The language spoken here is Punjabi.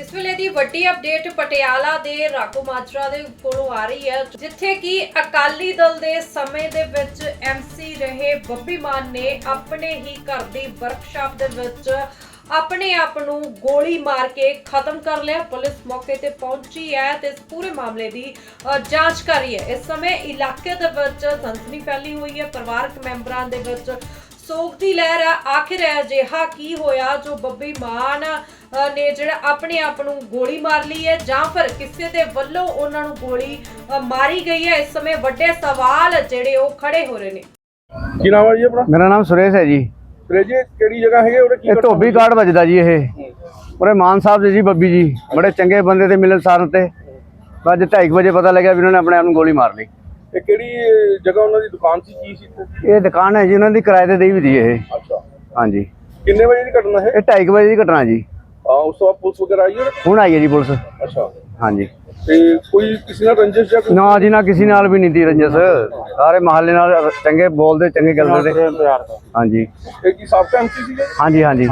ਇਸ ਵੇਲੇ ਦੀ ਵੱਡੀ ਅਪਡੇਟ ਪਟਿਆਲਾ ਦੇ ਰਾਕੋ ਮਾਜਰਾ ਦੇ ਕੋਲੋਂ ਆ ਰਹੀ ਹੈ, ਜਿੱਥੇ ਕਿ ਅਕਾਲੀ ਦਲ ਦੇ ਸਮੇਂ ਦੇ ਵਿੱਚ ਐਮਸੀ ਰਹੇ ਬੱਬੀ ਮਾਨ ਨੇ ਆਪਣੇ ਹੀ ਘਰ ਦੀ ਵਰਕਸ਼ਾਪ ਦੇ ਵਿੱਚ ਆਪਣੇ ਆਪ ਨੂੰ ਗੋਲੀ ਮਾਰ ਕੇ ਖਤਮ ਕਰ ਲਿਆ। ਪੁਲਿਸ ਮੌਕੇ ਤੇ ਪਹੁੰਚੀ ਹੈ ਤੇ ਇਸ ਪੂਰੇ ਮਾਮਲੇ ਦੀ ਜਾਂਚ ਕਰ ਰਹੀ ਹੈ। ਇਸ ਸਮੇਂ ਇਲਾਕੇ ਦੇ ਵਿੱਚ ਸਨਸਨੀ ਫੈਲੀ ਹੋਈ ਹੈ। ਪਰਿਵਾਰਕ ਮੈਂਬਰਾਂ ਦੇ ਵਿੱਚ ਸੋਗ ਦੀ ਲਹਿਰ ਹੈ ਆਖਿਰ ਅਜਿਹਾ ਕੀ ਹੋਇਆ ਜੋ ਬੱਬੀ ਮਾਨ ਨੇ ਜਿਹੜਾ ਆਪਣੇ ਆਪ ਨੂੰ ਗੋਲੀ ਮਾਰ ਲਈ ਹੈ ਜਾਂ ਫਿਰ ਕਿਸੇ ਦੇ ਵੱਲੋਂ ਉਹਨਾਂ ਨੂੰ ਗੋਲੀ ਮਾਰੀ ਗਈ ਹੈ? ਇਸ ਸਮੇਂ ਵੱਡੇ ਸਵਾਲ ਜਿਹੜੇ ਉਹ ਖੜੇ ਹੋ ਰਹੇ ਨੇ। ਕੀ ਨਾਮ ਹੈ ਜੀ ਆਪਣਾ? ਮੇਰਾ ਨਾਮ ਸੁਰੇਸ਼ ਹੈ ਜੀ। ਫਰੇਜ ਕਿਹੜੀ ਜਗ੍ਹਾ ਹੈਗੇ? ਉਹਦੇ ਕੀ ਇਹ ਧੋਬੀ ਕਾਰਡ ਵੱਜਦਾ ਜੀ ਇਹ। ਉਰੇ ਮਾਨ ਸਾਹਿਬ ਦੇ ਜੀ ਬੱਬੀ ਜੀ। ਬੜੇ ਚੰਗੇ ਬੰਦੇ ਤੇ ਮਿਲਣ ਸਾਰਨ ਤੇ ਅੱਜ 2:30 ਵਜੇ ਪਤਾ ਲੱਗਿਆ ਵੀ ਉਹਨਾਂ ਨੇ ਆਪਣੇ ਆਪ ਨੂੰ ਗੋਲੀ ਮਾਰ ਲਈ। ਇਹ ਕਿਹੜੀ ਜਗ੍ਹਾ ਉਹਨਾਂ ਦੀ ਦੁਕਾਨ ਸੀ ਕੀ ਸੀ ਇੱਥੇ? ਇਹ ਦੁਕਾਨ ਹੈ ਜੀ ਉਹਨਾਂ ਦੀ ਕਿਰਾਏ ਤੇ ਦੇਈ ਵੀ ਦੀ ਇਹ। ਅੱਛਾ। ਹਾਂਜੀ। ਕਿੰਨੇ ਵਜੇ ਦੀ ਘਟਨਾ ਹੈ? ਇਹ 2:30 ਵਜੇ ਦੀ ਘਟਨਾ ਜੀ। ਆ ਉਸ ਤੋਂ ਬਾਅਦ ਪੁਲਿਸ ਵਗੈਰਾ ਆਈ ਹੈ? ਹੁਣ ਆਈ ਹੈ ਜੀ ਪੁਲਿਸ। ਅੱਛਾ। ਹਾਂਜੀ। ਤੇ ਕੋਈ ਕਿਸੇ ਨਾਲ ਰੰਜਿਸ਼ ਜਾਂ ਕੋਈ ਨਾ ਜੀ ਨਾ ਕਿਸੇ ਨਾਲ ਵੀ ਨਹੀਂ ਦੀ ਰੰਜਸ। ਸਾਰੇ ਮਹੱਲੇ ਨਾਲ ਚੰਗੇ ਬੋਲਦੇ ਚੰਗੇ ਗੱਲਦੇ। ਤੇ ਹਾਂਜੀ। ਇਹ ਕੀ ਸਾਬਕਾ ਐਮਸੀ ਸੀਗੇ? ਹਾਂਜੀ। ਹਾਂਜੀ।